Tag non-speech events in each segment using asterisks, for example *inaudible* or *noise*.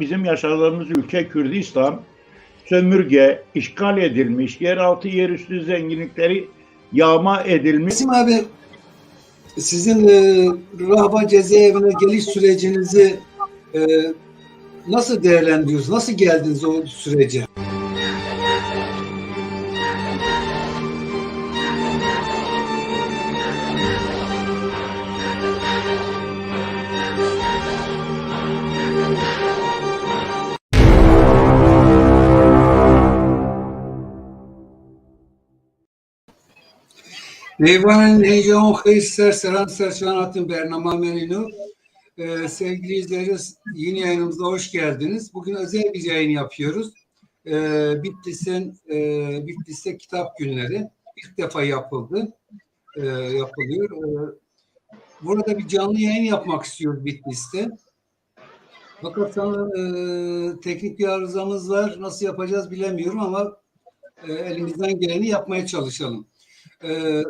bizim yaşadığımız ülke Kürdistan sömürge, işgal edilmiş, yeraltı yerüstü zenginlikleri yağma edilmiş. Rasim abi sizin e, Rahba cezaevine geliş sürecinizi e, nasıl değerlendiriyorsunuz? Nasıl geldiniz o sürece? Eyvanın heyecanı hayır ser seran serçanatın bernamamerinu. Ee, sevgili izleyiciler yeni yayınımıza hoş geldiniz. Bugün özel bir yayın yapıyoruz. Ee, Bitlis'in e, Bitlis'te kitap günleri ilk defa yapıldı. Ee, yapılıyor. Ee, burada bir canlı yayın yapmak istiyoruz Bitlis'te. Fakat sanırım e, teknik bir arızamız var. Nasıl yapacağız bilemiyorum ama e, elimizden geleni yapmaya çalışalım. E,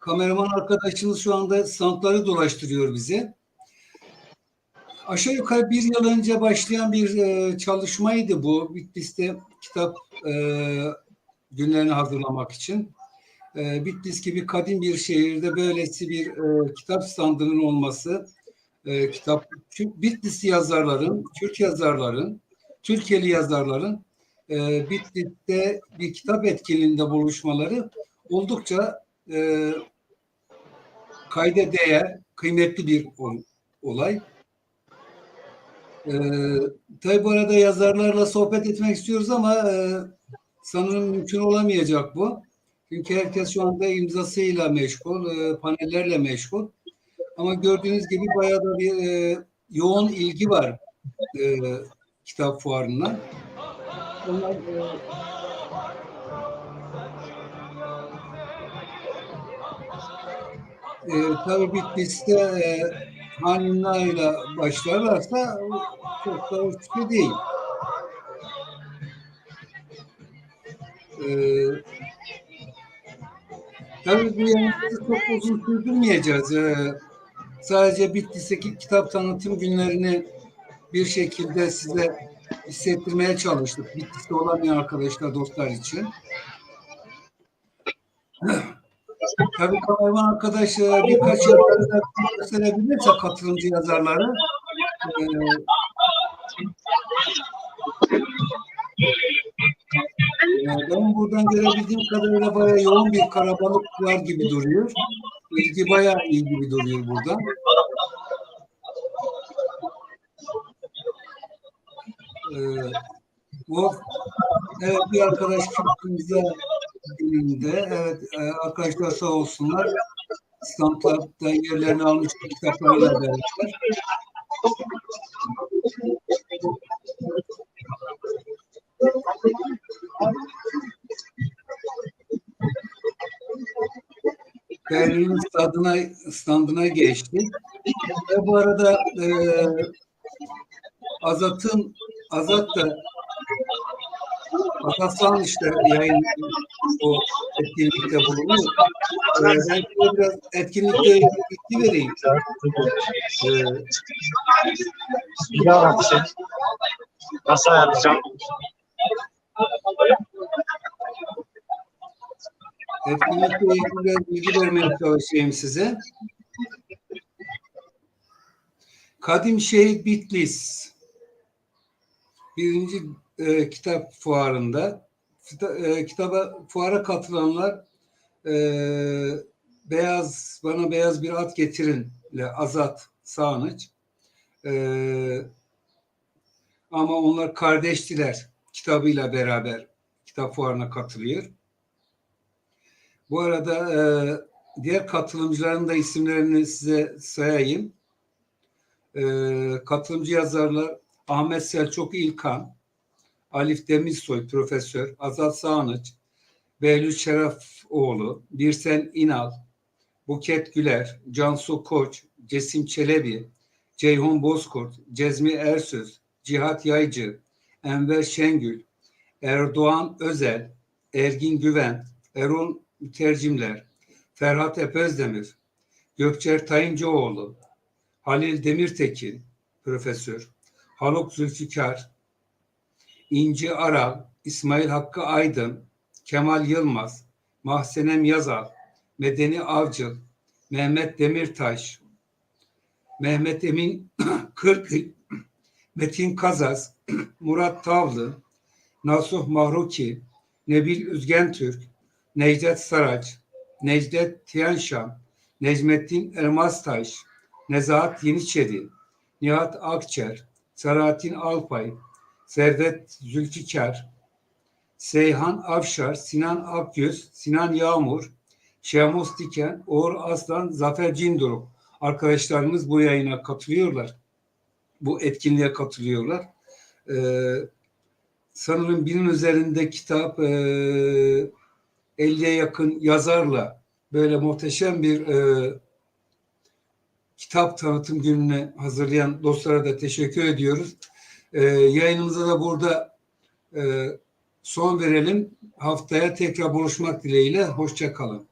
kameraman arkadaşımız şu anda standları dolaştırıyor bize. Aşağı yukarı bir yıl önce başlayan bir e, çalışmaydı bu. Bitlis'te kitap e, günlerini hazırlamak için. E, Bitlis gibi kadim bir şehirde böylesi bir e, kitap standının olması, e, kitap Bitlis yazarların, Türk yazarların, Türkiye'li yazarların e, Bitlis'te bir kitap etkinliğinde buluşmaları oldukça e, kayda değer, kıymetli bir olay. E, tabii bu arada yazarlarla sohbet etmek istiyoruz ama e, sanırım mümkün olamayacak bu. Çünkü herkes şu anda imzasıyla meşgul, e, panellerle meşgul. Ama gördüğünüz gibi bayağı da bir e, yoğun ilgi var e, kitap fuarına. Onlar e, e, tabii Bitlis'te e, Hanina başlarlarsa çok da uçlu değil. E, tabii bu yanımızı çok uzun sürdürmeyeceğiz. E, sadece Bitlis'teki kitap tanıtım günlerini bir şekilde size hissettirmeye çalıştık. Bitlis'te olamayan arkadaşlar, dostlar için. *clears throat* Tabii kameraman arkadaş e, birkaç yazarı da gösterebilirse katılımcı yazarları. Ee, ben buradan görebildiğim kadarıyla bayağı yoğun bir karabalık var gibi duruyor. İlgi bayağı iyi gibi duruyor burada. Ee, bu evet bir arkadaş kimse gününde evet e, arkadaşlar sağ olsunlar standlarda yerlerini almış kitaplarla beraber. Berlin standına, standına geçti. Ve bu arada e, Azat'ın Azat da Hasan işte yayın o etkinlikte bulunuyor. Ee, ben size biraz etkinlikte bilgi vereyim. Ee, şey. Nasıl ayarlayacağım? etkinlikle ilgili biraz bilgi vermeye çalışayım size. Kadim Şehit Bitlis birinci e, kitap fuarında kita, e, kitaba fuara katılanlar e, beyaz bana beyaz bir at getirin ile Azat Sağınıç e, ama onlar kardeştiler kitabıyla beraber kitap fuarına katılıyor. Bu arada e, diğer katılımcıların da isimlerini size sayayım. E, katılımcı yazarlar Ahmet Selçuk İlkan, Alif Demirsoy Profesör, Azat Sağınıç, Behlül Şerefoğlu, Birsen İnal, Buket Güler, Cansu Koç, Cesim Çelebi, Ceyhun Bozkurt, Cezmi Ersöz, Cihat Yaycı, Enver Şengül, Erdoğan Özel, Ergin Güven, Erol Tercimler, Ferhat Epözdemir, Gökçer Tayıncıoğlu, Halil Demirtekin, Profesör, Haluk Zülfikar, İnci Aral, İsmail Hakkı Aydın, Kemal Yılmaz, Mahsenem Yazal, Medeni Avcıl, Mehmet Demirtaş, Mehmet Emin *clears throat* Kırkıl, Metin Kazaz, *clears throat* Murat Tavlı, Nasuh Mahruki, Nebil Üzgentürk, Necdet Saraç, Necdet Tiyanşan, Necmettin Elmastaş, Nezahat Yeniçeri, Nihat Akçer, Selahattin Alpay, Servet Zülfikar, Seyhan Avşar, Sinan Akgöz, Sinan Yağmur, Şemus Diken, Uğur Aslan, Zafer Cindoruk arkadaşlarımız bu yayına katılıyorlar. Bu etkinliğe katılıyorlar. Ee, sanırım binin üzerinde kitap, e, 50'ye yakın yazarla böyle muhteşem bir e, kitap tanıtım gününe hazırlayan dostlara da teşekkür ediyoruz. E, yayınımıza da burada e, son verelim. Haftaya tekrar buluşmak dileğiyle. Hoşça kalın.